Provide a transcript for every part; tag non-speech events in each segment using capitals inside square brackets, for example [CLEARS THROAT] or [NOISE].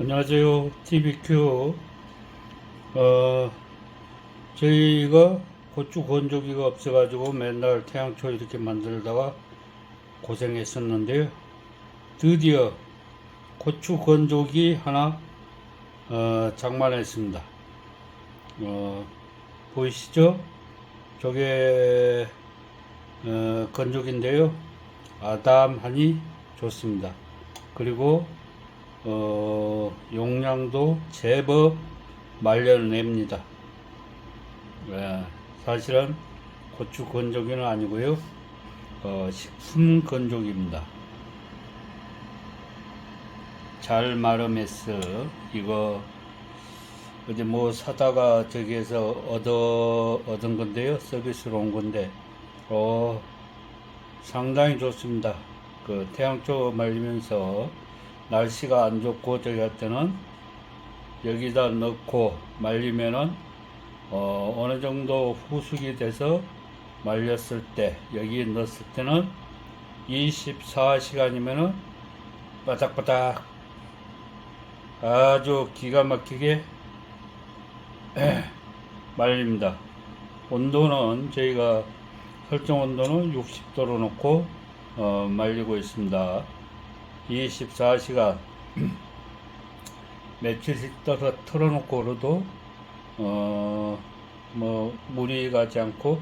안녕하세요. TVQ. 어, 저희가 고추 건조기가 없어가지고 맨날 태양초 이렇게 만들다가 고생했었는데요. 드디어 고추 건조기 하나, 어, 장만했습니다. 어, 보이시죠? 저게, 어, 건조기인데요. 아담하니 좋습니다. 그리고 어, 용량도 제법 말려냅니다. 예, 사실은 고추 건조기는 아니고요. 어, 식품 건조기입니다. 잘 마름했어. 이거 어디 뭐 사다가 저기에서 얻어 얻은 건데요. 서비스로 온 건데, 어, 상당히 좋습니다. 그 태양초 말리면서 날씨가 안 좋고 저기 할 때는 여기다 넣고 말리면은 어, 어느 정도 후숙이 돼서 말렸을 때 여기 넣었을 때는 24시간이면은 바닥바닥 아주 기가 막히게 [CLEARS THROAT] 말립니다. 온도는 저희가 설정 온도는 60도로 놓고 어, 말리고 있습니다. 24시간 [CLEARS THROAT] 며칠씩 떠서 틀어놓고 그래도 어, 뭐 물이 가지 않고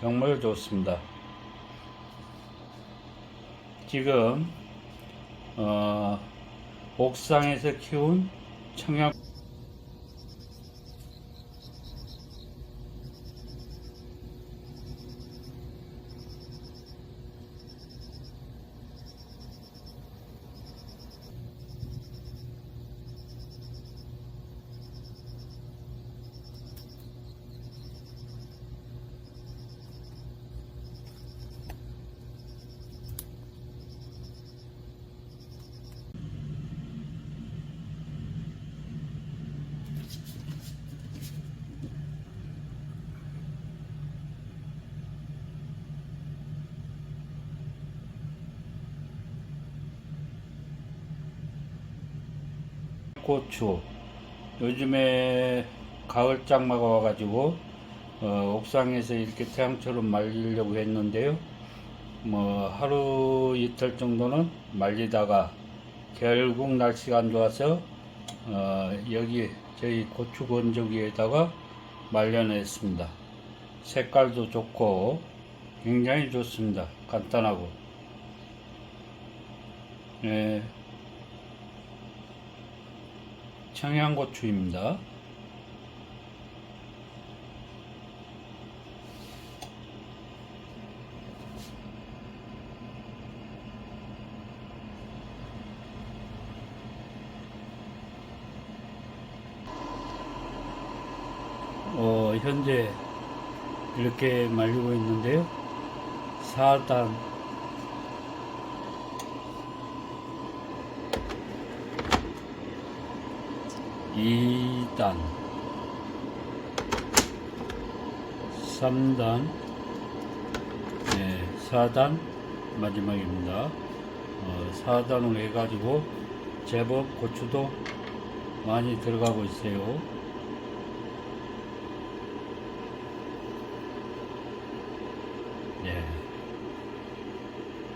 정말 좋습니다. 지금 어, 옥상에서 키운 청양 고추 요즘에 가을 장마가 와가지고 어, 옥상에서 이렇게 태양처럼 말리려고 했는데요. 뭐 하루 이틀 정도는 말리다가 결국 날씨가 안 좋아서 어, 여기 저희 고추 건조기에다가 말려냈습니다. 색깔도 좋고 굉장히 좋습니다. 간단하고. 예, 청양고추입니다. 어, 현재 이렇게 말리고 있는데요. 4단 2단 3단 네, 4단 마지막입니다. 어, 4단으로 해가지고 제법 고추도 많이 들어가고 있어요. 네.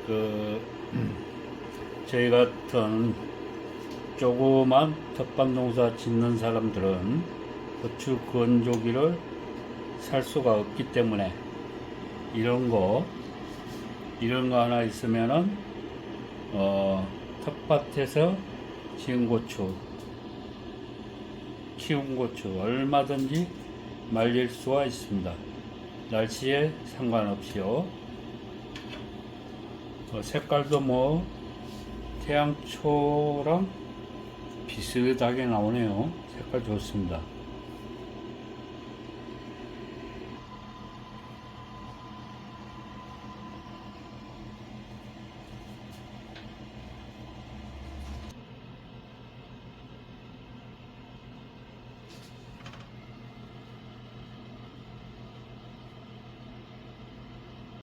그, [CLEARS THROAT] 저희 같은 조그만 텃밭 농사 짓는 사람들은 고추 건조기를 살 수가 없기 때문에 이런 거 이런 거 하나 있으면은 어 텃밭에서 지은 고추 키운 고추 얼마든지 말릴 수가 있습니다. 날씨에 상관없이요. 어, 색깔도 뭐 태양초랑 비슷하게 나오네요. 색깔 좋습니다.